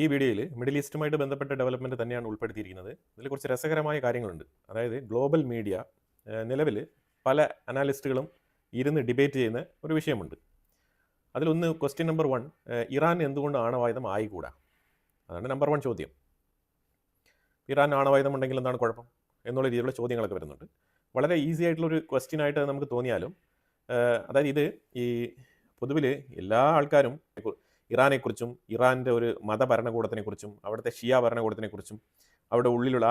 ഈ വീഡിയോയിൽ മിഡിൽ ഈസ്റ്റുമായിട്ട് ബന്ധപ്പെട്ട ഡെവലപ്മെന്റ് തന്നെയാണ് ഉൾപ്പെടുത്തിയിരിക്കുന്നത്. ഇതിൽ കുറച്ച് രസകരമായ കാര്യങ്ങളുണ്ട്. അതായത് ഗ്ലോബൽ മീഡിയ നിലവിൽ പല അനാലിസ്റ്റുകളും ഇരുന്ന് ഡിബേറ്റ് ചെയ്യുന്ന ഒരു വിഷയമുണ്ട്. അതിലൊന്ന് ക്വസ്റ്റ്യൻ നമ്പർ വൺ ഇറാൻ എന്തുകൊണ്ട് ആണവായുധം ആയിക്കൂടാ? അതാണ് നമ്പർ വൺ ചോദ്യം. ഇറാൻ ആണവായുധം ഉണ്ടെങ്കിൽ എന്താണ് കുഴപ്പം എന്നുള്ള രീതിയിലുള്ള ചോദ്യങ്ങളൊക്കെ വരുന്നുണ്ട്. വളരെ ഈസി ആയിട്ടുള്ളൊരു ക്വസ്റ്റ്യൻ ആയിട്ട് നമുക്ക് തോന്നിയാലും അതായത് ഇത് ഈ പൊതുവിൽ എല്ലാ ആൾക്കാരും ഇറാനെക്കുറിച്ചും ഇറാന്റെ ഒരു മതഭരണകൂടത്തിനെക്കുറിച്ചും അവിടുത്തെ ഷിയ ഭരണകൂടത്തിനെക്കുറിച്ചും അവിടെ ഉള്ളിലുള്ള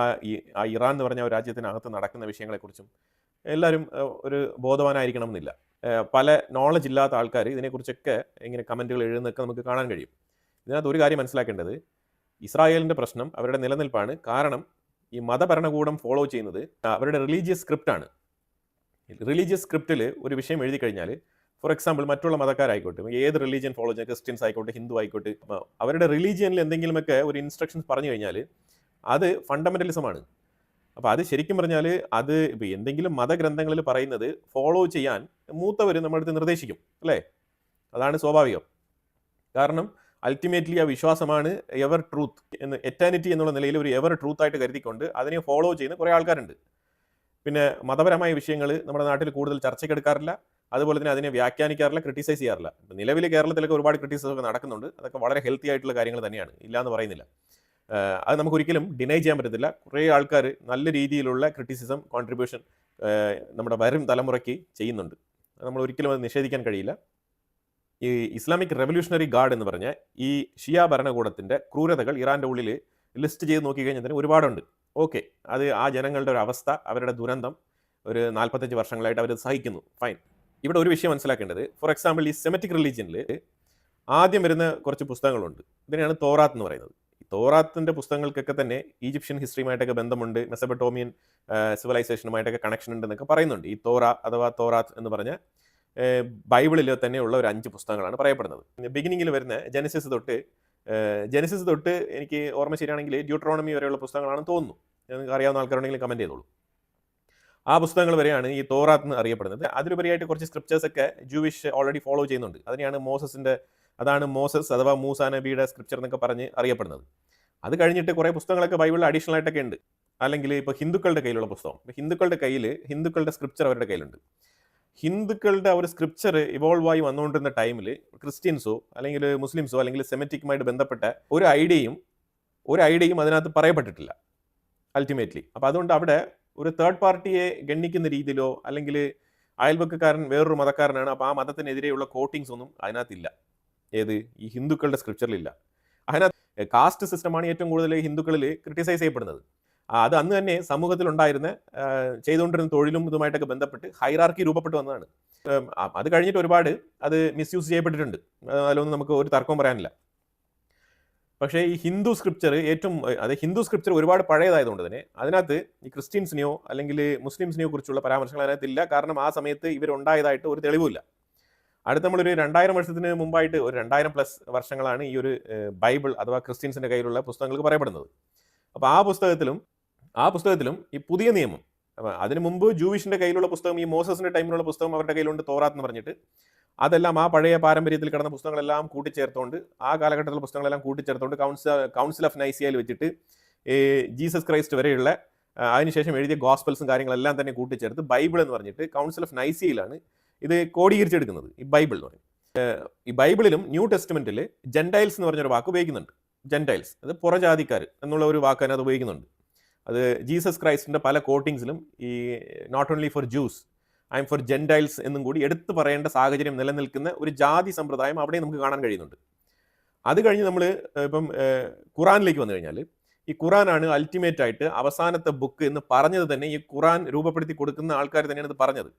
ആ ഇറാൻ എന്ന് പറഞ്ഞ ഒരു രാജ്യത്തിനകത്ത് നടക്കുന്ന വിഷയങ്ങളെക്കുറിച്ചും എല്ലാവരും ഒരു ബോധവാനായിരിക്കണം എന്നില്ല പല നോളജ് ഇല്ലാത്ത ആൾക്കാർ ഇതിനെക്കുറിച്ചൊക്കെ ഇങ്ങനെ കമന്റുകൾ എഴുതുന്നതൊക്കെ നമുക്ക് കാണാൻ കഴിയും. ഇതിനകത്ത് ഒരു കാര്യം മനസ്സിലാക്കേണ്ടത് ഇസ്രായേലിന്റെ പ്രശ്നം അവരുടെ നിലനിൽപ്പാണ്. കാരണം ഈ മതഭരണകൂടം ഫോളോ ചെയ്യുന്നത് അവരുടെ റിലീജിയസ് സ്ക്രിപ്റ്റാണ് റിലീജിയസ് സ്ക്രിപ്റ്റിൽ ഒരു വിഷയം എഴുതി കഴിഞ്ഞാൽ ഫോർ എക്സാമ്പിൾ മറ്റുള്ള മതക്കാരായിക്കോട്ടെ ഏത് റിലീജിയൻ ഫോളോ ചെയ്യുന്ന ക്രിസ്ത്യൻസ് ആയിക്കോട്ടെ ഹിന്ദു ആയിക്കോട്ടെ അവരുടെ റിലീജിയനിൽ എന്തെങ്കിലുമൊക്കെ ഒരു ഇൻസ്ട്രക്ഷൻസ് പറഞ്ഞു കഴിഞ്ഞാൽ അത് ഫണ്ടമെന്റലിസമാണ് അപ്പോൾ അത് ശരിക്കും പറഞ്ഞാൽ അത് ഇപ്പോൾ എന്തെങ്കിലും മതഗ്രന്ഥങ്ങളിൽ പറയുന്നത് ഫോളോ ചെയ്യാൻ മൂത്തവർ നമ്മളടുത്ത് നിർദ്ദേശിക്കും അല്ലേ? അതാണ് സ്വാഭാവികം. കാരണം അൾട്ടിമേറ്റ്ലി ആ വിശ്വാസമാണ് എവർ ട്രൂത്ത് എന്ന് എറ്റാനിറ്റി എന്നുള്ള നിലയിൽ ഒരു എവർ ട്രൂത്ത് ആയിട്ട് കരുതിക്കൊണ്ട് അതിനെ ഫോളോ ചെയ്യുന്ന കുറേ ആൾക്കാരുണ്ട്. പിന്നെ മതപരമായ വിഷയങ്ങൾ നമ്മുടെ നാട്ടിൽ കൂടുതൽ ചർച്ചയ്ക്കെടുക്കാറില്ല അതുപോലെ തന്നെ അതിനെ വ്യാഖ്യാനിക്കാറില്ല ക്രിട്ടിസൈസ് ചെയ്യാറില്ല. നിലവിൽ കേരളത്തിലൊക്കെ ഒരുപാട് ക്രിറ്റിസൈസ് ഒക്കെ നടക്കുന്നുണ്ട്. അതൊക്കെ വളരെ ഹെൽത്തി ആയിട്ടുള്ള കാര്യങ്ങൾ തന്നെയാണ്. ഇല്ല എന്ന് പറയുന്നില്ല അത് നമുക്ക് ഒരിക്കലും ഡിനൈ ചെയ്യാൻ പറ്റത്തില്ല. കുറേ ആൾക്കാർ നല്ല രീതിയിലുള്ള ക്രിറ്റിസിസം കോൺട്രിബ്യൂഷൻ നമ്മുടെ വരും തലമുറയ്ക്ക് ചെയ്യുന്നുണ്ട്. നമ്മൾ ഒരിക്കലും അത് നിഷേധിക്കാൻ കഴിയില്ല. ഈ ഇസ്ലാമിക് റെവല്യൂഷണറി ഗാർഡ് എന്ന് പറഞ്ഞ ഈ ഷിയ ഭരണകൂടത്തിന്റെ ക്രൂരതകൾ ഇറാന്റെ ഉള്ളിൽ ലിസ്റ്റ് ചെയ്ത് നോക്കിക്കഴിഞ്ഞാൽ തന്നെ ഒരുപാടുണ്ട്. ഓക്കെ അത് ആ ജനങ്ങളുടെ ഒരു അവസ്ഥ അവരുടെ ദുരന്തം ഒരു നാൽപ്പത്തഞ്ച് വർഷങ്ങളായിട്ട് അവർ സഹിക്കുന്നു. ഫൈൻ ഇവിടെ ഒരു വിഷയം മനസ്സിലാക്കേണ്ടത്. ഫോർ എക്സാമ്പിൾ ഈ സെമറ്റിക് റിലീജിയനിൽ ആദ്യം വരുന്ന കുറച്ച് പുസ്തകങ്ങളുണ്ട്. ഇതിനെയാണ് തോറാത്ത് എന്ന് പറയുന്നത്. തോറാത്തിന്റെ പുസ്തകങ്ങൾക്കൊക്കെ തന്നെ ഈജിപ്ഷ്യൻ ഹിസ്റ്ററിയുമായിട്ടൊക്കെ ബന്ധമുണ്ട്. മെസബട്ടോമിയൻ സിവിലൈസേഷനുമായിട്ടൊക്കെ കണക്ഷൻ ഉണ്ട് എന്നൊക്കെ പറയുന്നുണ്ട്. ഈ തോറ അഥവാ തോറാത്ത് എന്ന് പറഞ്ഞ ബൈബിളിൽ തന്നെയുള്ള ഒരു അഞ്ച് പുസ്തകങ്ങളാണ് പറയപ്പെടുന്നത്. ബിഗിനിങ്ങിൽ വരുന്ന ജനസിസ് തൊട്ട് ജനസിസ് തൊട്ട് എനിക്ക് ഓർമ്മ ശരിയാണെങ്കിൽ ഡ്യൂട്രോണമി വരെയുള്ള പുസ്തകങ്ങളാണെന്ന് തോന്നുന്നു. നിങ്ങൾക്ക് അറിയാവുന്ന ആൾക്കാരുണ്ടെങ്കിൽ കമന്റ് ചെയ്തോളൂ. ആ പുസ്തകങ്ങൾ വരെയാണ് ഈ തോറാത്ത് എന്ന് അറിയപ്പെടുന്നത്. അതിലുപരിയായിട്ട് കുറച്ച് സ്ക്രിപ്റ്റേഴ്സ് ഒക്കെ ജൂവിഷ് ഓൾറെഡി ഫോളോ ചെയ്യുന്നുണ്ട്. അതിനെയാണ് മോസസിന്റെ അതാണ് മോസസ് അഥവാ മൂസ നബിയുടെ സ്ക്രിപ്ചർ എന്നൊക്കെ പറഞ്ഞ് അറിയപ്പെടുന്നത്. അത് കഴിഞ്ഞിട്ട് കുറേ പുസ്തകങ്ങളൊക്കെ ബൈബിളിൽ അഡീഷണൽ ആയിട്ടൊക്കെ ഉണ്ട്. അല്ലെങ്കിൽ ഇപ്പോൾ ഹിന്ദുക്കളുടെ കയ്യിലുള്ള പുസ്തകം. ഹിന്ദുക്കളുടെ കയ്യിൽ ഹിന്ദുക്കളുടെ സ്ക്രിപ്ചർ അവരുടെ കയ്യിലുണ്ട്. ഹിന്ദുക്കളുടെ ഒരു സ്ക്രിപ്ചർ ഇവോൾവ് ആയി വന്നുകൊണ്ടിരുന്ന ടൈമിൽ ക്രിസ്ത്യൻസോ അല്ലെങ്കിൽ മുസ്ലിംസോ അല്ലെങ്കിൽ സെമറ്റിക്കുമായിട്ട് ബന്ധപ്പെട്ട ഒരു ഐഡിയയും ഒരു ഐഡിയയും അതിനകത്ത് പറയപ്പെട്ടിട്ടില്ല. അൾട്ടിമേറ്റ്ലി അപ്പോൾ അതുകൊണ്ട് അവിടെ ഒരു തേർഡ് പാർട്ടിയെ ഗണ്ണിക്കുന്ന രീതിയിലോ അല്ലെങ്കിൽ അയൽവക്കക്കാരൻ വേറൊരു മതക്കാരനാണ് അപ്പോൾ ആ മതത്തിനെതിരെയുള്ള കോട്ടിങ്സ് ഒന്നും അതിനകത്തില്ല. ഏത്? ഈ ഹിന്ദുക്കളുടെ സ്ക്രിപ്ചറിലില്ല അതിനകത്ത് കാസ്റ്റ് സിസ്റ്റമാണ് ഏറ്റവും കൂടുതൽ ഹിന്ദുക്കളിൽ ക്രിട്ടിസൈസ് ചെയ്യപ്പെടുന്നത്. അത് അന്ന് തന്നെ സമൂഹത്തിലുണ്ടായിരുന്ന ചെയ്തുകൊണ്ടിരുന്ന തൊഴിലും ഇതുമായിട്ടൊക്കെ ബന്ധപ്പെട്ട് ഹൈറാർക്കി രൂപപ്പെട്ടു വന്നതാണ്. അത് കഴിഞ്ഞിട്ട് ഒരുപാട് അത് മിസ്യൂസ് ചെയ്യപ്പെട്ടിട്ടുണ്ട്. അതിലൊന്നും നമുക്ക് ഒരു തർക്കവും പറയാനില്ല. പക്ഷേ ഈ ഹിന്ദു സ്ക്രിപ്ചർ ഏറ്റവും അത് ഹിന്ദു സ്ക്രിപ്ചർ ഒരുപാട് പഴയതായതുകൊണ്ട് തന്നെ അതിനകത്ത് ഈ ക്രിസ്ത്യൻസിനെയോ അല്ലെങ്കിൽ മുസ്ലിംസിനെയോ കുറിച്ചുള്ള പരാമർശങ്ങൾ അതിനകത്തില്ല. കാരണം ആ സമയത്ത് ഇവരുണ്ടായതായിട്ട് ഒരു തെളിവുമില്ല. അടുത്ത നമ്മളൊരു രണ്ടായിരം വർഷത്തിന് മുമ്പായിട്ട് ഒരു രണ്ടായിരം പ്ലസ് വർഷങ്ങളാണ് ഈ ഒരു ബൈബിൾ അഥവാ ക്രിസ്ത്യൻസിന്റെ കയ്യിലുള്ള പുസ്തകങ്ങൾക്ക് പറയപ്പെടുന്നത്. അപ്പോൾ ആ പുസ്തകത്തിലും ആ പുസ്തകത്തിലും ഈ പുതിയ നിയമം അതിനു മുമ്പ് ജൂവിഷിന്റെ കയ്യിലുള്ള പുസ്തകം ഈ മോസസിന്റെ ടൈമിലുള്ള പുസ്തകം അവരുടെ കയ്യിലുണ്ട് തോറാത്ത് എന്ന് പറഞ്ഞിട്ട് അതെല്ലാം ആ പഴയ പാരമ്പര്യത്തിൽ കിടന്ന പുസ്തകങ്ങളെല്ലാം കൂട്ടിച്ചേർത്തുകൊണ്ട് ആ കാലഘട്ടത്തിലെ പുസ്തകങ്ങളെല്ലാം കൂട്ടിച്ചേർത്തുകൊണ്ട് കൗൺസിൽ കൗൺസിൽ ഓഫ് നൈസിയയിൽ വെച്ചിട്ട് ഈ ജീസസ് ക്രൈസ്റ്റ് വരെയുള്ള അതിനുശേഷം എഴുതിയ ഗോസ്പൽസും കാര്യങ്ങളെല്ലാം തന്നെ കൂട്ടിച്ചേർത്ത് ബൈബിൾ എന്ന് പറഞ്ഞിട്ട് കൗൺസിൽ ഓഫ് നൈസിയയിലാണ് ഇത് കോടീകരിച്ചെടുക്കുന്നത് ഈ ബൈബിൾ എന്ന് പറയും. ഈ ബൈബിളിലും ന്യൂ ടെസ്റ്റ്മെന്റിൽ ജെന്റൈൽസ് എന്ന് പറഞ്ഞൊരു വാക്ക് ഉപയോഗിക്കുന്നുണ്ട് ജെന്റൈൽസ് അത് പുറജാതിക്കാർ എന്നുള്ള ഒരു വാക്ക് അത് ഉപയോഗിക്കുന്നുണ്ട്. അത് ജീസസ് ക്രൈസ്റ്റിന്റെ പല കോട്ടിങ്സിലും ഈ not only for Jews I am for Gentiles എന്നും കൂടി എടുത്തു പറയേണ്ട സാഹചര്യം നിലനിൽക്കുന്ന ഒരു ജാതി സമ്പ്രദായം അവിടെ നമുക്ക് കാണാൻ കഴിയുന്നുണ്ട്. അത് കഴിഞ്ഞ് നമ്മൾ ഇപ്പം ഖുറാനിലേക്ക് വന്നു കഴിഞ്ഞാൽ ഈ ഖുറാനാണ് അൾട്ടിമേറ്റ് ആയിട്ട് അവസാനത്തെ ബുക്ക് എന്ന് പറഞ്ഞത് തന്നെ ഈ ഖുറാൻ രൂപപ്പെടുത്തി കൊടുക്കുന്ന ആൾക്കാർ തന്നെയാണ് ഇത് പറഞ്ഞത്.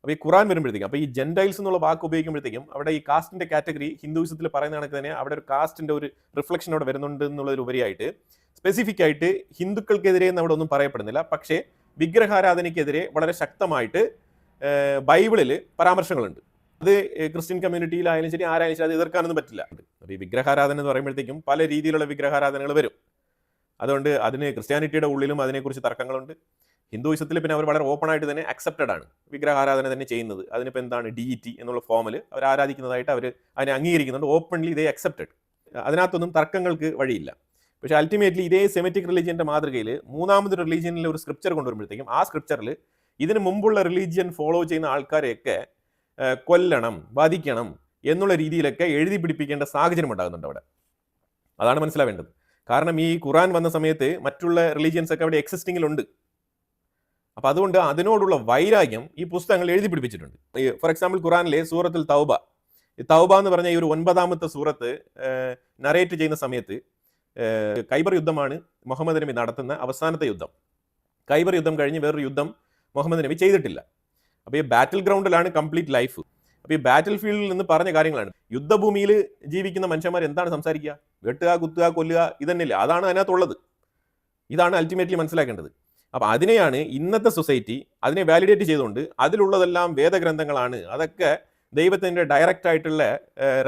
അപ്പോൾ ഈ ഖുറാൻ വരുമ്പോഴത്തേക്കും അപ്പോൾ ഈ ജെൻഡൈൽസ് എന്നുള്ള വാക്ക് ഉപയോഗിക്കുമ്പോഴത്തേക്കും അവിടെ ഈ കാസ്റ്റിന്റെ കാറ്റഗറി ഹിന്ദുവിസത്തിൽ പറയുന്ന കണക്ക് തന്നെ അവിടെ ഒരു കാസ്റ്റിന്റെ ഒരു റിഫ്ലക്ഷൻ അവിടെ വരുന്നുണ്ട് എന്നുള്ളൊരു ഉപരിയായിട്ട് സ്പെസിഫിക് ആയിട്ട് ഹിന്ദുക്കൾക്കെതിരെ എന്ന് അവിടെ ഒന്നും പറയപ്പെടുന്നില്ല. പക്ഷേ വിഗ്രഹാരാധനയ്ക്കെതിരെ വളരെ ശക്തമായിട്ട് ബൈബിളിൽ പരാമർശങ്ങളുണ്ട്. അത് ക്രിസ്ത്യൻ കമ്മ്യൂണിറ്റിയിലായാലും ശരി ആരായാലും ശരി അത് എതിർക്കാനൊന്നും പറ്റില്ല. അപ്പോൾ ഈ വിഗ്രഹാരാധന എന്ന് പറയുമ്പോഴത്തേക്കും പല രീതിയിലുള്ള വിഗ്രഹാരാധനകൾ വരും. അതുകൊണ്ട് അതിന് ക്രിസ്ത്യാനിറ്റിയുടെ ഉള്ളിലും അതിനെക്കുറിച്ച് തർക്കങ്ങളുണ്ട്. ഹിന്ദുയിസത്തിൽ പിന്നെ അവർ വളരെ ഓപ്പൺ ആയിട്ട് തന്നെ അക്സെപ്റ്റഡ് ആണ് വിഗ്രഹാരാധന തന്നെ ചെയ്യുന്നത്. അതിനിപ്പോൾ എന്താണ് ഡിഇറ്റി എന്നുള്ള ഫോമിൽ അവർ ആരാധിക്കുന്നതായിട്ട് അവർ അതിനെ അംഗീകരിക്കുന്നുണ്ട്. ഓപ്പൺലി ഇതേ അക്സെപ്റ്റഡ് അതിനകത്തൊന്നും തർക്കങ്ങൾക്ക് വഴിയില്ല. പക്ഷേ അൾട്ടിമേറ്റ്ലി ഇതേ സെമറ്റിക് റിലീജിയന്റെ മാതൃകയിൽ മൂന്നാമതൊരു റിലീജിയനിൽ ഒരു സ്ക്രിപ്ചർ കൊണ്ടുവരുമ്പോഴത്തേക്കും ആ സ്ക്രിപ്ചറിൽ ഇതിന് മുമ്പുള്ള റിലീജിയൻ ഫോളോ ചെയ്യുന്ന ആൾക്കാരെയൊക്കെ കൊല്ലണം വധിക്കണം എന്നുള്ള രീതിയിലൊക്കെ എഴുതി പിടിപ്പിക്കേണ്ട സാഹചര്യം ഉണ്ടാകുന്നുണ്ട് അവിടെ. അതാണ് മനസ്സിലാവേണ്ടത്. കാരണം ഈ ഖുറാൻ വന്ന സമയത്ത് മറ്റുള്ള റിലീജിയൻസ് ഒക്കെ അവിടെ എക്സിസ്റ്റിങ്ങിലുണ്ട് അപ്പൊ അതുകൊണ്ട് അതിനോടുള്ള വൈരാഗ്യം ഈ പുസ്തകങ്ങൾ എഴുതി പിടിപ്പിച്ചിട്ടുണ്ട്. ഫോർ എക്സാമ്പിൾ ഖുറാനിലെ സൂറത്തിൽ തൗബ. തൗബ എന്ന് പറഞ്ഞ ഈ ഒരു ഒൻപതാമത്തെ സൂറത്ത് നറേറ്റ് ചെയ്യുന്ന സമയത്ത് കൈബർ യുദ്ധമാണ് മുഹമ്മദ് നബി നടത്തുന്ന അവസാനത്തെ യുദ്ധം. കൈബർ യുദ്ധം കഴിഞ്ഞ് വേറൊരു യുദ്ധം മുഹമ്മദ് നബി ചെയ്തിട്ടില്ല. അപ്പോൾ ഈ ബാറ്റിൽ ഗ്രൗണ്ടിലാണ് കംപ്ലീറ്റ് ലൈഫ് അപ്പോൾ ഈ ബാറ്റിൽ ഫീൽഡിൽ നിന്ന് പറഞ്ഞ കാര്യങ്ങളാണ്. യുദ്ധഭൂമിയിൽ ജീവിക്കുന്ന മനുഷ്യന്മാർ എന്താണ് സംസാരിക്കുക? വെട്ടുക കുത്തുക കൊല്ലുക ഇതന്നെയല്ലേ? അതാണ് അതിനകത്തുള്ളത്. ഇതാണ് അൾട്ടിമേറ്റ്ലി മനസ്സിലാക്കേണ്ടത്. അപ്പോൾ അതിനെയാണ് ഇന്നത്തെ സൊസൈറ്റി അതിനെ വാലിഡേറ്റ് ചെയ്തുകൊണ്ട് അതിലുള്ളതെല്ലാം വേദഗ്രന്ഥങ്ങളാണ്. അതൊക്കെ ദൈവത്തിന്റെ ഡയറക്റ്റ് ആയിട്ടുള്ള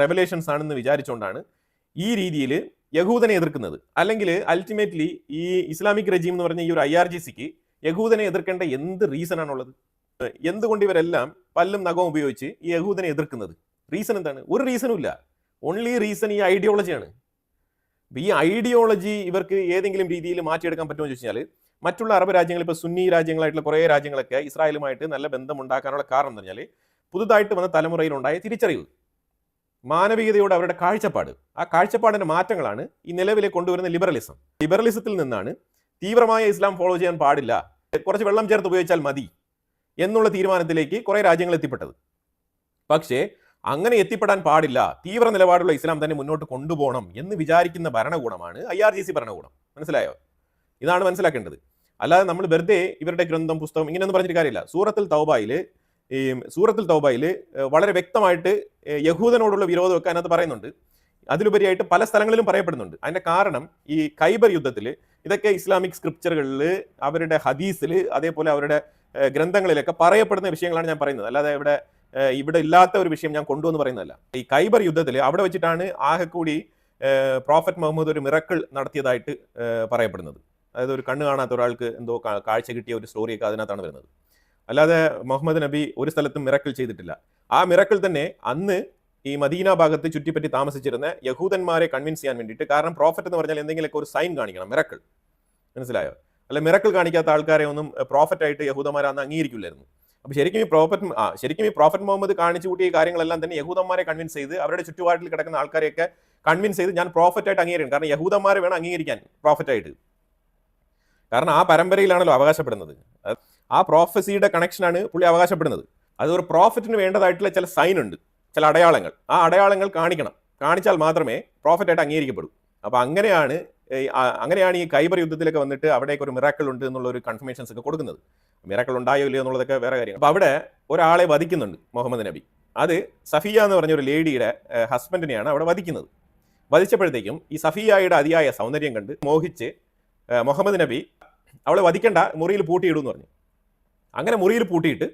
റെവലേഷൻസ് ആണെന്ന് വിചാരിച്ചുകൊണ്ടാണ് ഈ രീതിയിൽ യഹൂദനെ എതിർക്കുന്നത്. അല്ലെങ്കിൽ അൾട്ടിമേറ്റ്ലി ഈ ഇസ്ലാമിക് റെജീം എന്ന് പറഞ്ഞ ഈ ഒരു ഐ ആർ ജി സിക്ക് യഹൂദനെ എതിർക്കേണ്ട എന്ത് റീസൺ ആണുള്ളത് എന്തുകൊണ്ട് ഇവരെല്ലാം പല്ലും നഖവും ഉപയോഗിച്ച് ഈ യഹൂദനെ എതിർക്കുന്നത്? റീസൺ എന്താണ്? ഒരു റീസണും ഇല്ല. ഓൺലി റീസൺ ഈ ഐഡിയോളജിയാണ് ഈ ഐഡിയോളജി ഇവർക്ക് ഏതെങ്കിലും രീതിയിൽ മാറ്റിയെടുക്കാൻ പറ്റുമോ എന്ന് ചോദിച്ചാൽ മറ്റുള്ള അറബ് രാജ്യങ്ങൾ ഇപ്പോൾ സുന്നി രാജ്യങ്ങളായിട്ടുള്ള കുറേ രാജ്യങ്ങളൊക്കെ ഇസ്രായേലുമായിട്ട് നല്ല ബന്ധം ഉണ്ടാക്കാനുള്ള കാരണം എന്ന് പറഞ്ഞാൽ പുതുതായിട്ട് വന്ന തലമുറയിലുണ്ടായ തിരിച്ചറിവ്. മാനവികതയോട് അവരുടെ കാഴ്ചപ്പാട്. ആ കാഴ്ചപ്പാടിന്റെ മാറ്റങ്ങളാണ് ഈ നിലവിലെ കൊണ്ടുവരുന്ന ലിബറലിസം ലിബറലിസത്തിൽ നിന്നാണ് തീവ്രമായ ഇസ്ലാം ഫോളോ ചെയ്യാൻ പാടില്ല. കുറച്ച് വെള്ളം ചേർത്ത് ഉപയോഗിച്ചാൽ മതി എന്നുള്ള തീരുമാനത്തിലേക്ക് കുറേ രാജ്യങ്ങൾ എത്തിപ്പെട്ടത്. പക്ഷേ അങ്ങനെ എത്തിപ്പെടാൻ പാടില്ല. തീവ്ര നിലപാടുള്ള ഇസ്ലാം തന്നെ മുന്നോട്ട് കൊണ്ടുപോകണം എന്ന് വിചാരിക്കുന്ന ഭരണകൂടമാണ് ഐ ആർ ജി സി ഭരണകൂടം. മനസ്സിലായോ? ഇതാണ് മനസ്സിലാക്കേണ്ടത്. അല്ലാതെ നമ്മൾ വെറുതെ ഇവരുടെ ഗ്രന്ഥം പുസ്തകം ഇങ്ങനെയൊന്നും പറഞ്ഞിട്ട് കാര്യമില്ല. സൂറത്തിൽ തൗബായിൽ ഈ സൂറത്തിൽ തൗബായിൽ വളരെ വ്യക്തമായിട്ട് യഹൂദനോടുള്ള വിരോധമൊക്കെ അതിനകത്ത് പറയുന്നുണ്ട്. അതിലുപരിയായിട്ട് പല സ്ഥലങ്ങളിലും പറയപ്പെടുന്നുണ്ട്. അതിന്റെ കാരണം ഈ ഖൈബർ യുദ്ധത്തിൽ ഇതൊക്കെ ഇസ്ലാമിക് സ്ക്രിപ്ചറുകളിൽ അവരുടെ ഹദീസിൽ അതേപോലെ അവരുടെ ഗ്രന്ഥങ്ങളിലൊക്കെ പറയപ്പെടുന്ന വിഷയങ്ങളാണ് ഞാൻ പറയുന്നത്. അല്ലാതെ ഇവിടെ ഇവിടെ ഇല്ലാത്ത ഒരു വിഷയം ഞാൻ കൊണ്ടുവന്ന് പറയുന്നതല്ല. ഈ ഖൈബർ യുദ്ധത്തിൽ അവിടെ വെച്ചിട്ടാണ് ആകെ കൂടി പ്രോഫറ്റ് മുഹമ്മദ് ഒരു മിറക്കിൾ നടത്തിയതായിട്ട് പറയപ്പെടുന്നത്. അതായത് ഒരു കണ്ണ് കാണാത്ത ഒരാൾക്ക് എന്തോ കാഴ്ച കിട്ടിയ ഒരു സ്റ്റോറിയൊക്കെ അതിനകത്താണ് വരുന്നത്. അല്ലാതെ മുഹമ്മദ് നബി ഒരു സ്ഥലത്തും മിറക്കിൾ ചെയ്തിട്ടില്ല. ആ മിറക്കിൾ തന്നെ അന്ന് ഈ മദീന ഭാഗത്ത് ചുറ്റിപ്പറ്റി താമസിച്ചിരുന്ന യഹൂദന്മാരെ കൺവിൻസ് ചെയ്യാൻ വേണ്ടിയിട്ട് കാരണം പ്രോഫറ്റ് എന്ന് പറഞ്ഞാൽ എന്തെങ്കിലുമൊക്കെ ഒരു സൈൻ കാണിക്കണം മിറക്കിൾ മനസ്സിലായോ? അല്ല മിറക്കിൾ കാണിക്കാത്ത ആൾക്കാരെ ഒന്നും പ്രോഫറ്റ് ആയിട്ട് യഹൂദന്മാരെ അന്ന് അംഗീകരിക്കില്ലായിരുന്നു. അപ്പൊ ശരിക്കും ഈ പ്രോഫറ്റ് ആ ശരിക്കും ഈ പ്രോഫറ്റ് മുഹമ്മദ് കാണിച്ചു കൂട്ടിയ കാര്യങ്ങളെല്ലാം തന്നെ യഹൂദന്മാരെ കൺവിൻസ് ചെയ്ത് അവരുടെ ചുറ്റുപാടിൽ കിടക്കുന്ന ആൾക്കാരെയൊക്കെ കൺവിൻസ് ചെയ്ത് ഞാൻ പ്രോഫറ്റ് ആയിട്ട് അംഗീകരിക്കണം. കാരണം യഹൂദന്മാരെ വേണം അംഗീകരിക്കാൻ പ്രോഫറ്റ് ആയിട്ട്. കാരണം ആ പരമ്പരയിലാണല്ലോ അവകാശപ്പെടുന്നത്. ആ പ്രോഫസിയുടെ കണക്ഷനാണ് പുള്ളി അവകാശപ്പെടുന്നത്. അത് ഒരു പ്രോഫറ്റിന് വേണ്ടതായിട്ടുള്ള ചില സൈൻ ഉണ്ട്. ചില അടയാളങ്ങൾ. ആ അടയാളങ്ങൾ കാണിക്കണം. കാണിച്ചാൽ മാത്രമേ പ്രോഫിറ്റായിട്ട് അംഗീകരിക്കപ്പെടൂ. അപ്പോൾ അങ്ങനെയാണ് അങ്ങനെയാണ് ഈ കൈബർ യുദ്ധത്തിലൊക്കെ വന്നിട്ട് അവിടേക്ക് ഒരു മിറാക്കൾ ഉണ്ട് എന്നുള്ള ഒരു കൺഫർമേഷൻസ് ഒക്കെ കൊടുക്കുന്നത്. മിറാക്കൾ ഉണ്ടായോ ഇല്ലയോ എന്നുള്ളതൊക്കെ വേറെ കാര്യം. അപ്പോൾ അവിടെ ഒരാളെ വധിക്കുന്നുണ്ട് മുഹമ്മദ് നബി. അത് സഫിയ എന്ന് പറഞ്ഞ ഒരു ലേഡിയുടെ ഹസ്ബൻഡിനെയാണ് അവിടെ വധിക്കുന്നത്. വധിച്ചപ്പോഴത്തേക്കും ഈ സഫിയായുടെ അതിയായ സൗന്ദര്യം കണ്ട് മോഹിച്ച് മുഹമ്മദ് നബി അവളെ വധിക്കേണ്ട മുറിയിൽ പൂട്ടിയിടും എന്ന് പറഞ്ഞു. അങ്ങനെ മുറിയിൽ പൂട്ടിയിട്ട്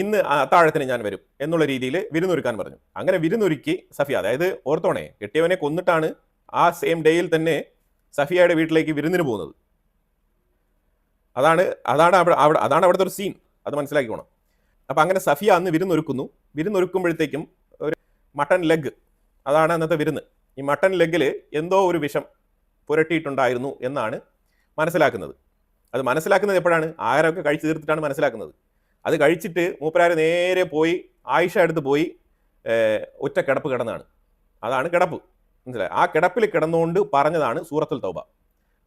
ഇന്ന് അത്താഴത്തിന് ഞാൻ വരും എന്നുള്ള രീതിയിൽ വിരുന്നൊരുക്കാൻ പറഞ്ഞു. അങ്ങനെ വിരുന്നൊരുക്കി സഫിയ അതായത് ഓർത്തോണെ കെട്ടിയവനെ കൊന്നിട്ടാണ് ആ സെയിം ഡേയിൽ തന്നെ സഫിയയുടെ വീട്ടിലേക്ക് വിരുന്നിന് പോകുന്നത്. അതാണ് അതാണ് അവിടെ അവിടെ അതാണ് അവിടുത്തെ ഒരു സീൻ അത് മനസ്സിലാക്കി പോകണം അപ്പം അങ്ങനെ സഫിയ അന്ന് വിരുന്നൊരുക്കുന്നു. വിരുന്നൊരുക്കുമ്പോഴത്തേക്കും ഒരു മട്ടൺ ലെഗ് അതാണ് അന്നത്തെ വിരുന്ന്. ഈ മട്ടൺ ലെഗിൽ എന്തോ ഒരു വിഷം പുരട്ടിയിട്ടുണ്ടായിരുന്നു എന്നാണ് മനസ്സിലാക്കുന്നത്. അത് മനസ്സിലാക്കുന്നത് എപ്പോഴാണ്? ആഹാരമൊക്കെ കഴിച്ചു തീർത്തിട്ടാണ് മനസ്സിലാക്കുന്നത്. അത് കഴിച്ചിട്ട് മൂപ്പരാർ നേരെ പോയി ആയിഷ അടുത്ത് പോയി ഒറ്റ കിടപ്പ് കിടന്നാണ്. അതാണ് കിടപ്പ്. മനസ്സിലായി? ആ കിടപ്പിൽ കിടന്നുകൊണ്ട് പറഞ്ഞതാണ് സൂറത്തുൽ തൗബ.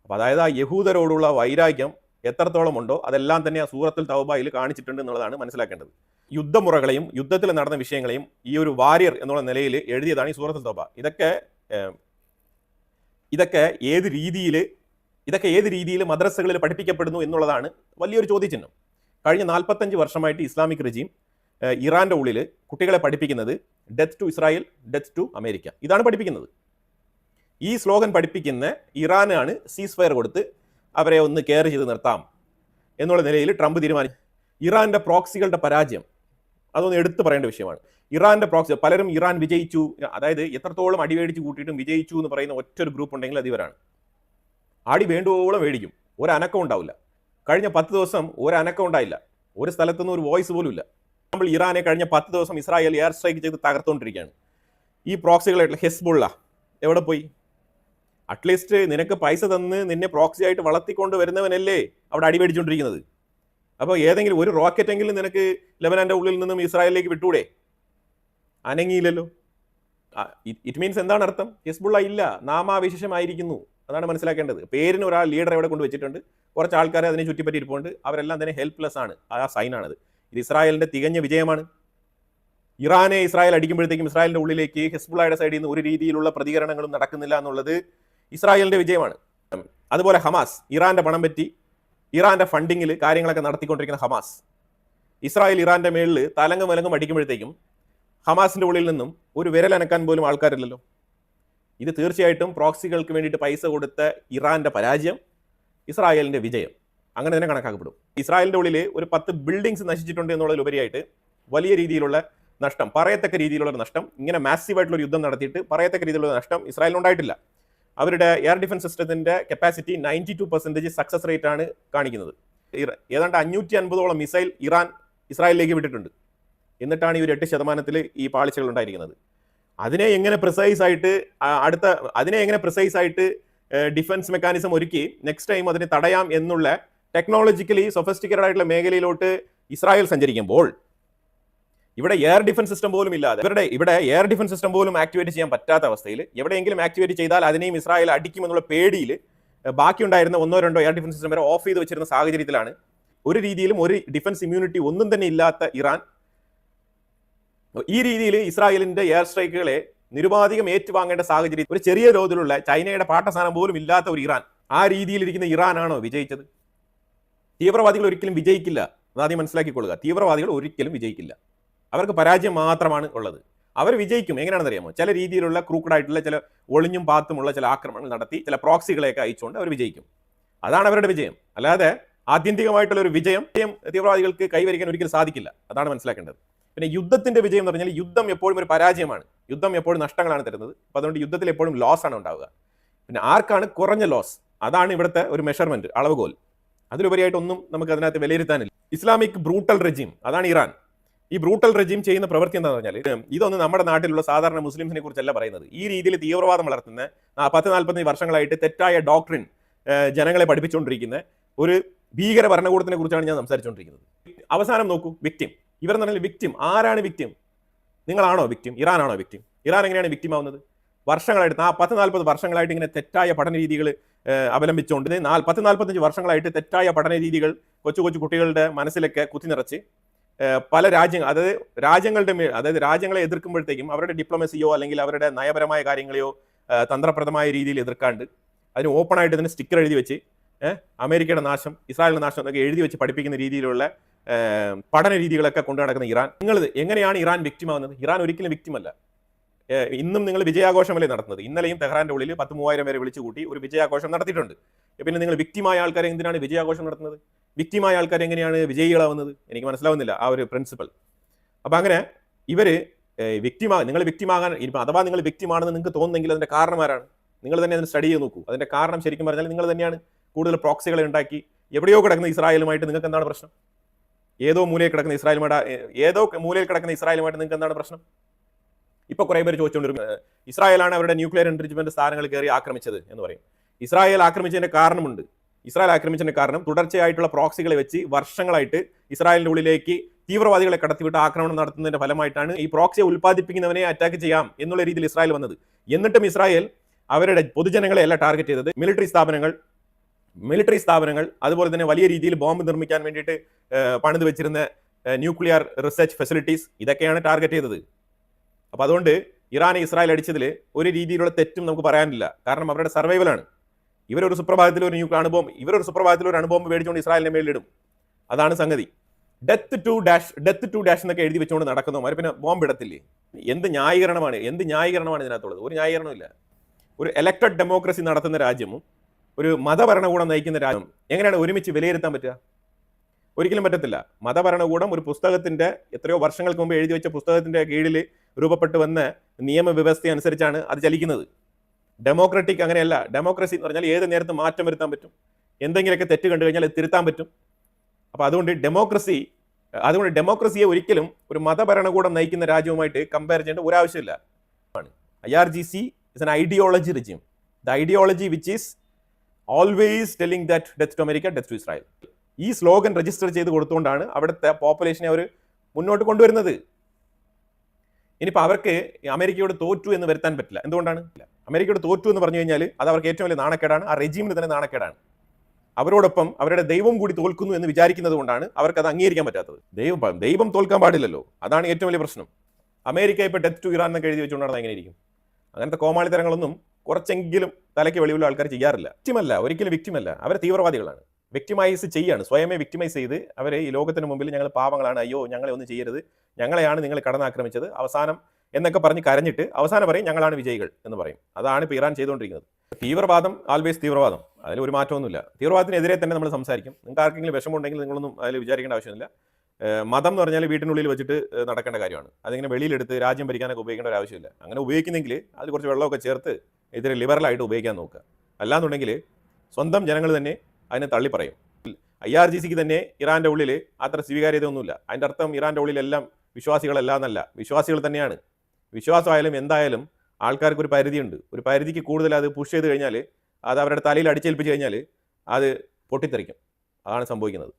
അപ്പോൾ അതായത് ആ യഹൂദരോടുള്ള വൈരാഗ്യം എത്രത്തോളം ഉണ്ടോ അതെല്ലാം തന്നെ ആ സൂറത്തുൽ തൗബയിൽ കാണിച്ചിട്ടുണ്ട് എന്നുള്ളതാണ് മനസ്സിലാക്കേണ്ടത്. യുദ്ധമുറകളെയും യുദ്ധത്തിൽ നടന്ന വിഷയങ്ങളെയും ഈ ഒരു വാരിയർ എന്നുള്ള നിലയിൽ എഴുതിയതാണ് ഈ സൂറത്തുൽ തൗബ. ഇതൊക്കെ ഇതൊക്കെ ഏത് രീതിയിൽ ഇതൊക്കെ ഏത് രീതിയിൽ മദ്രസകളിൽ പഠിപ്പിക്കപ്പെടുന്നു എന്നുള്ളതാണ് വലിയൊരു ചോദ്യചിഹ്നം. കഴിഞ്ഞ നാൽപ്പത്തഞ്ച് വർഷമായിട്ട് ഇസ്ലാമിക് റെജീം ഇറാന്റെ ഉള്ളിൽ കുട്ടികളെ പഠിപ്പിക്കുന്നത് death to Israel death to America ഇതാണ് പഠിപ്പിക്കുന്നത്. ഈ സ്ലോഗൻ പഠിപ്പിക്കുന്ന ഇറാനാണ് സീസ് ഫയർ കൊടുത്ത് അവരെ ഒന്ന് കെയർ ചെയ്ത് നിർത്താം എന്നുള്ള നിലയിൽ ട്രംപ് തീരുമാനിച്ചു ഇറാന്റെ പ്രോക്സികളുടെ പരാജയം. അതൊന്ന് എടുത്തു പറയേണ്ട വിഷയമാണ്. ഇറാന്റെ പ്രോക്സി പലരും ഇറാൻ വിജയിച്ചു. അതായത് എത്രത്തോളം അടിവേടിച്ച് കൂട്ടിയിട്ടും വിജയിച്ചു എന്ന് പറയുന്ന ഒറ്റൊരു ഗ്രൂപ്പ് ഉണ്ടെങ്കിൽ അത് ഇവരാണ്. അടി വേണ്ടുവോളം മേടിക്കും. ഒരനക്കം ഉണ്ടാവില്ല. കഴിഞ്ഞ പത്ത് ദിവസം ഒരു അനക്കം ഉണ്ടായില്ല. ഒരു സ്ഥലത്തുനിന്ന് ഒരു വോയിസ് പോലും ഇല്ല. നമ്മൾ ഇറാനെ കഴിഞ്ഞ പത്ത് ദിവസം ഇസ്രായേൽ എയർ സ്ട്രൈക്ക് ചെയ്ത് തകർത്തുകൊണ്ടിരിക്കുകയാണ് ഈ പ്രോക്സികളായിട്ടുള്ള ഹെസ്ബുള്ള എവിടെ പോയി? അറ്റ്ലീസ്റ്റ് നിനക്ക് പൈസ തന്ന് നിന്നെ പ്രോക്സി ആയിട്ട് വളർത്തിക്കൊണ്ട് വരുന്നവനല്ലേ അവിടെ അടിപേടിച്ചുകൊണ്ടിരിക്കുന്നത് അപ്പോൾ ഏതെങ്കിലും ഒരു റോക്കറ്റ് എങ്കിലും നിനക്ക് ലെബനാന്റെ ഉള്ളിൽ നിന്നും ഇസ്രായേലിലേക്ക് വിട്ടൂടെ? അനങ്ങിയില്ലല്ലോ. ഇറ്റ് മീൻസ് എന്താണ് അർത്ഥം? ഹിസ്ബുള്ള ഇല്ല. നാമാവിശേഷമായിരിക്കുന്നു. അതാണ് മനസ്സിലാക്കേണ്ടത്. പേരിന് ഒരാൾ ലീഡർ എവിടെ കൊണ്ട് വെച്ചിട്ടുണ്ട് കുറച്ച് ആൾക്കാരെ അതിനെ ചുറ്റിപ്പറ്റി ഇരിപ്പുണ്ട് അവരെല്ലാം തന്നെ ഹെൽപ്ലെസ് ആണ്. ആ സൈനാണത്. ഇത് ഇസ്രായേലിന്റെ തികഞ്ഞ വിജയമാണ്. ഇറാനെ ഇസ്രായേൽ അടിക്കുമ്പോഴത്തേക്കും ഇസ്രായേലിന്റെ ഉള്ളിലേക്ക് ഹിസ്ബുള്ളയുടെ സൈഡിൽ നിന്ന് ഒരു രീതിയിലുള്ള പ്രതികരണങ്ങളും നടക്കുന്നില്ല എന്നുള്ളത് ഇസ്രായേലിന്റെ വിജയമാണ്. അതുപോലെ ഹമാസ് ഇറാന്റെ പണം പറ്റി ഇറാന്റെ ഫണ്ടിങ്ങിൽ കാര്യങ്ങളൊക്കെ നടത്തിക്കൊണ്ടിരിക്കുന്ന ഹമാസ്. ഇസ്രായേൽ ഇറാന്റെ മേളിൽ തലങ്ങും വിലങ്ങും അടിക്കുമ്പോഴത്തേക്കും ഹമാസിന്റെ ഉള്ളിൽ നിന്നും ഒരു വിരലനക്കാൻ പോലും ആൾക്കാരില്ലല്ലോ. ഇത് തീർച്ചയായിട്ടും പ്രോക്സികൾക്ക് വേണ്ടിയിട്ട് പൈസ കൊടുത്ത ഇറാന്റെ പരാജയം ഇസ്രായേലിന്റെ വിജയം. അങ്ങനെ തന്നെ കണക്കാക്കപ്പെടും. ഇസ്രായേലിന്റെ ഉള്ളിൽ ഒരു പത്ത് ബിൽഡിങ്സ് നശിച്ചിട്ടുണ്ട് എന്നുള്ളതിലുപരിയായിട്ട് വലിയ രീതിയിലുള്ള നഷ്ടം പറയത്തക്ക രീതിയിലുള്ള നഷ്ടം ഇങ്ങനെ മാസീവായിട്ടുള്ള യുദ്ധം നടത്തിയിട്ട് പറയത്തക്ക രീതിയിലുള്ള നഷ്ടം ഇസ്രായേലിന് ഉണ്ടായിട്ടില്ല. അവരുടെ എയർ ഡിഫൻസ് സിസ്റ്റത്തിന്റെ capacity ninety two percentage success rate ആണ് കാണിക്കുന്നത്. ഏതാണ്ട് അഞ്ഞൂറ്റി അൻപതോളം മിസൈൽ ഇറാൻ ഇസ്രായേലിലേക്ക് വിട്ടിട്ടുണ്ട്. എന്നിട്ടാണ് ഈ ഒരു എട്ട് ശതമാനത്തിൽ ഈ പാളിച്ചകൾ ഉണ്ടായിരിക്കുന്നത്. അതിനെ എങ്ങനെ പ്രിസൈസ് ആയിട്ട് അടുത്ത അതിനെ എങ്ങനെ പ്രിസൈസ് ആയിട്ട് ഡിഫൻസ് മെക്കാനിസം ഒരുക്കി നെക്സ്റ്റ് ടൈം അതിനെ തടയാം എന്നുള്ള ടെക്നോളജിക്കലി സൊഫിസ്റ്റിക്കേറ്റഡ് ആയിട്ടുള്ള മേഖലയിലോട്ട് ഇസ്രായേൽ സഞ്ചരിക്കുമ്പോൾ ഇവിടെ എയർ ഡിഫൻസ് സിസ്റ്റം പോലും ഇല്ലാതെ ഇവരുടെ ഇവിടെ എയർ ഡിഫൻസ് സിസ്റ്റം പോലും ആക്ടിവേറ്റ് ചെയ്യാൻ പറ്റാത്ത അവസ്ഥയിൽ എവിടെയെങ്കിലും ആക്ടിവേറ്റ് ചെയ്താൽ അതിനെയും ഇസ്രായേൽ അടിക്കുമെന്നുള്ള പേടിയിൽ ബാക്കിയുണ്ടായിരുന്ന ഒന്നോ രണ്ടോ എയർ ഡിഫൻസ് സിസ്റ്റം വരെ ഓഫ് ചെയ്ത് വെച്ചിരുന്ന സാഹചര്യത്തിലാണ് ഒരു രീതിയിലും ഒരു ഡിഫൻസ് ഇമ്മ്യൂണിറ്റി ഒന്നും തന്നെ ഇല്ലാത്ത ഇറാൻ ഈ രീതിയിൽ ഇസ്രായേലിന്റെ എയർ സ്ട്രൈക്കുകളെ നിരുപാധികം ഏറ്റുവാങ്ങേണ്ട സാഹചര്യം ഒരു ചെറിയ തോതിലുള്ള ചൈനയുടെ പാട്ടസ്ഥാനം പോലും ഇല്ലാത്ത ഒരു ഇറാൻ ആ രീതിയിലിരിക്കുന്ന ഇറാനാണോ വിജയിച്ചത്? തീവ്രവാദികൾ ഒരിക്കലും വിജയിക്കില്ല അതാദ്യം മനസ്സിലാക്കിക്കൊള്ളുക. തീവ്രവാദികൾ ഒരിക്കലും വിജയിക്കില്ല. അവർക്ക് പരാജയം മാത്രമാണ് ഉള്ളത്. അവർ വിജയിക്കും. എങ്ങനെയാണെന്ന് അറിയാമോ ചില രീതിയിലുള്ള ക്രൂക്കഡ് ആയിട്ടുള്ള ചില ഒളിഞ്ഞും പാത്തുമുള്ള ചില ആക്രമണങ്ങൾ നടത്തി ചില പ്രോക്സികളെയൊക്കെ അയച്ചുകൊണ്ട് അവർ വിജയിക്കും. അതാണ് അവരുടെ വിജയം. അല്ലാതെ ആത്യന്തികമായിട്ടുള്ള ഒരു വിജയം തീവ്രവാദികൾക്ക് കൈവരിക്കാൻ ഒരിക്കലും സാധിക്കില്ല. അതാണ് മനസ്സിലാക്കേണ്ടത്. പിന്നെ യുദ്ധത്തിന്റെ വിജയം എന്ന് പറഞ്ഞാൽ യുദ്ധം എപ്പോഴും ഒരു പരാജയമാണ്. യുദ്ധം എപ്പോഴും നഷ്ടങ്ങളാണ് തരുന്നത്. അപ്പോൾ അതുകൊണ്ട് യുദ്ധത്തിൽ എപ്പോഴും ലോസ് ആണ് ഉണ്ടാവുക. പിന്നെ ആർക്കാണ് കുറഞ്ഞ ലോസ് അതാണ് ഇവിടുത്തെ ഒരു മെഷർമെന്റ് അളവുകോൽ. അതിലുപരിയായിട്ടൊന്നും നമുക്ക് അതിനകത്ത് വിലയിരുത്താനില്ല. ഇസ്ലാമിക് ബ്രൂട്ടൽ റെജീം അതാണ് ഇറാൻ. ഈ ബ്രൂട്ടൽ റെജീം ചെയ്യുന്ന പ്രവൃത്തി എന്താണെന്ന് പറഞ്ഞാൽ ഇതൊന്നും നമ്മുടെ നാട്ടിലുള്ള സാധാരണ മുസ്ലിംസിനെ കുറിച്ചല്ല പറയുന്നത്. ഈ രീതിയിൽ തീവ്രവാദം വളർത്തുന്ന പത്ത് നാൽപ്പത്തഞ്ച് വർഷങ്ങളായിട്ട് തെറ്റായ ഡോക്ട്രിൻ ജനങ്ങളെ പഠിപ്പിച്ചുകൊണ്ടിരിക്കുന്ന ഒരു ഭീകര ഭരണകൂടത്തിനെ കുറിച്ചാണ് ഞാൻ സംസാരിച്ചുകൊണ്ടിരിക്കുന്നത്. അവസാനം നോക്കൂ വിക്ടിം ഇവരെന്ന് പറഞ്ഞാൽ വിക്റ്റിം ആരാണ് വിക്റ്റിം നിങ്ങളാണോ വിക്ടിം ഇറാനാണോ വിക്റ്റിം ഇറാൻ എങ്ങനെയാണ് വിക്റ്റിം ആവുന്നത്? വർഷങ്ങളായിട്ട് ആ പത്ത് നാൽപ്പത് വർഷങ്ങളായിട്ട് ഇങ്ങനെ തെറ്റായ പഠന രീതികൾ അവലംബിച്ചുകൊണ്ട് നാല് പത്ത് നാൽപ്പത്തഞ്ച് വർഷങ്ങളായിട്ട് തെറ്റായ പഠന രീതികൾ കൊച്ചു കൊച്ചു കുട്ടികളുടെ മനസ്സിലൊക്കെ കുത്തിനിറച്ച് പല രാജ്യങ്ങൾ അതായത് രാജ്യങ്ങളുടെ മേൽ അതായത് രാജ്യങ്ങളെ എതിർക്കുമ്പോഴത്തേക്കും അവരുടെ ഡിപ്ലോമസിയോ അല്ലെങ്കിൽ അവരുടെ നയപരമായ കാര്യങ്ങളെയോ തന്ത്രപ്രദമായ രീതിയിൽ എതിർക്കാണ്ട് അതിന് ഓപ്പണായിട്ട് ഇതിന് സ്റ്റിക്കർ എഴുതി വെച്ച് അമേരിക്കയുടെ നാശം ഇസ്രായേലിന്റെ നാശം എന്നൊക്കെ എഴുതി വെച്ച് പഠിപ്പിക്കുന്ന രീതിയിലുള്ള പഠന രീതികളൊക്കെ കൊണ്ടു നടക്കുന്ന ഇറാൻ. നിങ്ങൾ എങ്ങനെയാണ് ഇറാൻ victim ഇറാൻ ഒരിക്കലും വ്യക്തിമല്ല ഇന്നും നിങ്ങൾ വിജയാഘോഷമല്ലേ നടത്തുന്നത്? ഇന്നലെയും തെഹ്റാന്റെ ഉള്ളിൽ പത്ത് മൂവായിരം പേരെ വിളിച്ചു കൂട്ടി ഒരു വിജയാഘോഷം നടത്തിയിട്ടുണ്ട്. പിന്നെ നിങ്ങൾ വിക്റ്റിമായ ആൾക്കാരെ എന്തിനാണ് വിജയാഘോഷം നടത്തുന്നത്? വിക്റ്റിമായ ആൾക്കാർ എങ്ങനെയാണ് വിജയികളാവുന്നത്? എനിക്ക് മനസ്സിലാവുന്നില്ല ആ ഒരു പ്രിൻസിപ്പൽ അപ്പം അങ്ങനെ ഇവർ വിക്റ്റിമാ നിങ്ങൾ വിക്റ്റിമാകാൻ ഇപ്പം അഥവാ നിങ്ങൾ വിക്റ്റിമാണെന്ന് നിങ്ങൾക്ക് തോന്നുന്നെങ്കിൽ അതിന്റെ കാരണമാരാണ് നിങ്ങൾ തന്നെ അതിന് സ്റ്റഡി ചെയ്ത് നോക്കൂ. അതിന്റെ കാരണം ശരിക്കും പറഞ്ഞാൽ നിങ്ങൾ തന്നെയാണ് കൂടുതൽ പ്രോക്സികളെ ഉണ്ടാക്കി എവിടെയോ കിടക്കുന്ന ഇസ്രായേലുമായിട്ട് നിങ്ങൾക്ക് എന്താണ് പ്രശ്നം? ഏതോ മൂലയിൽ കിടക്കുന്ന ഇസ്രായേലുമായിട്ട് ഏതോ മൂലയിൽ കിടക്കുന്ന ഇസ്രായേലുമായിട്ട് നിങ്ങൾക്ക് എന്താണ് പ്രശ്നം? ഇപ്പൊ കുറെ പേര് ചോദിച്ചുകൊണ്ടിരിക്കും ഏഹ്, ഇസ്രായേലാണ് അവരുടെ ന്യൂക്ലിയർ എൻട്രിച്ച്മെന്റ് സ്ഥാനങ്ങൾ കയറി ആക്രമിച്ചത് എന്ന് പറയും. ഇസ്രായേൽ ആക്രമിച്ചതിന്റെ കാരണമുണ്ട്. ഇസ്രായേൽ ആക്രമിച്ചതിന്റെ കാരണം തുടർച്ചയായിട്ടുള്ള പ്രോക്സികളെ വെച്ച് വർഷങ്ങളായിട്ട് ഇസ്രായേലിന്റെ ഉള്ളിലേക്ക് തീവ്രവാദികളെ കടത്തിവിട്ട് ആക്രമണം നടത്തുന്നതിന്റെ ഫലമായിട്ടാണ് ഈ പ്രോക്സിയെ ഉൽപ്പാദിപ്പിക്കുന്നവനെ അറ്റാക്ക് ചെയ്യാം എന്നുള്ള രീതിയിൽ ഇസ്രായേൽ വന്നത്. എന്നിട്ടും ഇസ്രായേൽ അവരുടെ പൊതുജനങ്ങളെ അല്ല ടാർഗറ്റ് ചെയ്തത്. മിലിറ്ററി സ്ഥാപനങ്ങൾ മിലിറ്ററി സ്ഥാപനങ്ങൾ അതുപോലെ തന്നെ വലിയ രീതിയിൽ ബോംബ് നിർമ്മിക്കാൻ വേണ്ടിയിട്ട് പണിത് വെച്ചിരുന്ന ന്യൂക്ലിയർ റിസർച്ച് ഫെസിലിറ്റീസ് ഇതൊക്കെയാണ് ടാർഗറ്റ് ചെയ്തത്. അപ്പോൾ അതുകൊണ്ട് ഇറാൻ ഇസ്രായേൽ അടിച്ചതിൽ ഒരു രീതിയിലുള്ള തെറ്റും നമുക്ക് പറയാനില്ല. കാരണം അവരുടെ സർവൈവലാണ് ഇവരൊരു സുപ്രഭാതത്തിൽ ഒരു ന്യൂക്ലിയർ അണുബോംബ് ഇവരൊരു സുപ്രഭാതത്തിൽ ഒരു അണുബോംബ് മേടിച്ചുകൊണ്ട് ഇസ്രായേലിനെ മേലിടും അതാണ് സംഗതി. Death to dash death to dash എന്നൊക്കെ എഴുതി വെച്ചുകൊണ്ട് നടക്കുന്നു അവർ പിന്നെ ബോംബ് ഇടത്തില്ലേ? എന്ത് ന്യായീകരണമാണ് എന്ത് ന്യായീകരണമാണ് ഇതിനകത്തുള്ളത്? ഒരു ന്യായീകരണമില്ല ഒരു എലക്ടഡ് ഡെമോക്രസി നടത്തുന്ന രാജ്യവും ഒരു മതഭരണകൂടം നയിക്കുന്ന രാജ്യം. എങ്ങനെയാണ് ഒരുമിച്ച് വിലയിരുത്താൻ പറ്റുക? ഒരിക്കലും പറ്റത്തില്ല. മതഭരണകൂടം ഒരു പുസ്തകത്തിന്റെ എത്രയോ വർഷങ്ങൾക്ക് മുമ്പ് എഴുതി വെച്ച പുസ്തകത്തിന്റെ കീഴിൽ രൂപപ്പെട്ട് വന്ന നിയമവ്യവസ്ഥ അനുസരിച്ചാണ് അത് ചലിക്കുന്നത്. ഡെമോക്രറ്റിക് അങ്ങനെയല്ല. ഡെമോക്രസി എന്ന് പറഞ്ഞാൽ ഏത് നേരത്തും മാറ്റം വരുത്താൻ പറ്റും. എന്തെങ്കിലുമൊക്കെ തെറ്റ് കണ്ടു കഴിഞ്ഞാൽ അത് തിരുത്താൻ പറ്റും. അപ്പോൾ അതുകൊണ്ട് ഡെമോക്രസി അതുകൊണ്ട് ഡെമോക്രസിയെ ഒരിക്കലും ഒരു മതഭരണകൂടം നയിക്കുന്ന രാജ്യവുമായിട്ട് കമ്പയർ ചെയ്യേണ്ട ഒരാവശ്യമില്ല. I R G C is an ideology regime the ideology which is always telling that death to America death to Israel ഈ സ്ലോഗൻ രജിസ്റ്റർ ചെയ്ത് കൊടുത്തുകൊണ്ടാണ് അവിടുത്തെ പോപ്പുലേഷനെ അവർ മുന്നോട്ട് കൊണ്ടുവരുന്നത്. ഇനിയിപ്പോൾ അവർക്ക് അമേരിക്കയോട് തോറ്റു എന്ന് വരുത്താൻ പറ്റില്ല. എന്തുകൊണ്ടാണ്? അമേരിക്കയോട് തോറ്റു എന്ന് പറഞ്ഞു കഴിഞ്ഞാൽ അത് അവർക്ക് ഏറ്റവും വലിയ നാണക്കേടാണ്. ആ റെജീമിന് തന്നെ നാണക്കേടാണ്. അവരോടൊപ്പം അവരുടെ ദൈവം കൂടി തോൽക്കുന്നു എന്ന് വിചാരിക്കുന്നത് കൊണ്ടാണ് അവർക്ക് അത് അംഗീകരിക്കാൻ പറ്റാത്തത്. ദൈവം ദൈവം തോൽക്കാൻ പാടില്ലല്ലോ. അതാണ് ഏറ്റവും വലിയ പ്രശ്നം. അമേരിക്ക ഇപ്പോൾ ഡെത്ത് ടു ഇറാൻ എന്നൊക്കെ എഴുതി വെച്ചുകൊണ്ടാണ് ഇരിക്കും? അങ്ങനത്തെ കോമാളിത്തരങ്ങളൊന്നും കുറച്ചെങ്കിലും തലയ്ക്ക് വെളിവുള്ള ആൾക്കാർ ചെയ്യാറില്ല. വിക്റ്റിമല്ല ഒരിക്കലും വിക്റ്റിമല്ല അവർ തീവ്രവാദികളാണ്. വിക്ടിമൈസ് ചെയ്യാണ്. സ്വയമേ വിക്ടിമൈസ് ചെയ്ത് അവരെ ഈ ലോകത്തിന് മുമ്പിൽ ഞങ്ങൾ പാവങ്ങളാണ്. അയ്യോ ഞങ്ങളെ ഒന്നും ചെയ്യരുത്. ഞങ്ങളെയാണ് നിങ്ങൾ കടന്നാക്രമിച്ചത്. അവസാനം എന്നൊക്കെ പറഞ്ഞ് കരഞ്ഞിട്ട് അവസാനം പറയും ഞങ്ങളാണ് വിജയികൾ എന്ന് പറയും. അതാണ് ഇപ്പോൾ ഇറാൻ ചെയ്തുകൊണ്ടിരിക്കുന്നത്. തീവ്രവാദം ആൾവേസ് തീവ്രവാദം. അതിൽ ഒരു മാറ്റമൊന്നുമില്ല. തീവ്രവാദത്തിനെതിരെ തന്നെ നമ്മൾ സംസാരിക്കും. നിങ്ങൾക്ക് ആർക്കെങ്കിലും വിഷമമുണ്ടെങ്കിൽ നിങ്ങളൊന്നും അതിൽ വിചാരിക്കേണ്ട ആവശ്യമില്ല. മതം എന്ന് പറഞ്ഞാൽ വീട്ടിനുള്ളിൽ വെച്ചിട്ട് നടക്കേണ്ട കാര്യമാണ്. അതിങ്ങനെ വെളിയിലെടുത്ത് രാജ്യം ഭരിക്കാനൊക്കെ ഉപയോഗിക്കേണ്ട ഒരു ആവശ്യമില്ല. അങ്ങനെ ഉപയോഗിക്കുന്നെങ്കിൽ അതിൽ കുറച്ച് വെള്ളമൊക്കെ ചേർത്ത് ഇതിൽ ലിബറലായിട്ട് ഉപയോഗിക്കാൻ നോക്കുക. അല്ലാന്നുണ്ടെങ്കിൽ സ്വന്തം ജനങ്ങൾ തന്നെ അതിനെ തള്ളി പറയും. ഐ ആർ ജി സിക്ക് തന്നെ ഇറാന്റെ ഉള്ളിൽ അത്ര സ്വീകാര്യതയൊന്നുമില്ല. അതിന്റെ അർത്ഥം ഇറാന്റെ ഉള്ളിലെല്ലാം വിശ്വാസികളല്ല എന്നല്ല. വിശ്വാസികൾ തന്നെയാണ്. വിശ്വാസമായാലും എന്തായാലും ആൾക്കാർക്ക് ഒരു പരിധിയുണ്ട്. ഒരു പരിധിക്ക് കൂടുതൽ അത് പുഷ് ചെയ്ത് കഴിഞ്ഞാൽ അത് അവരുടെ തലയിൽ അടിച്ചേൽപ്പിച്ച് കഴിഞ്ഞാൽ അത് പൊട്ടിത്തെറിക്കും. അതാണ് സംഭവിക്കുന്നത്.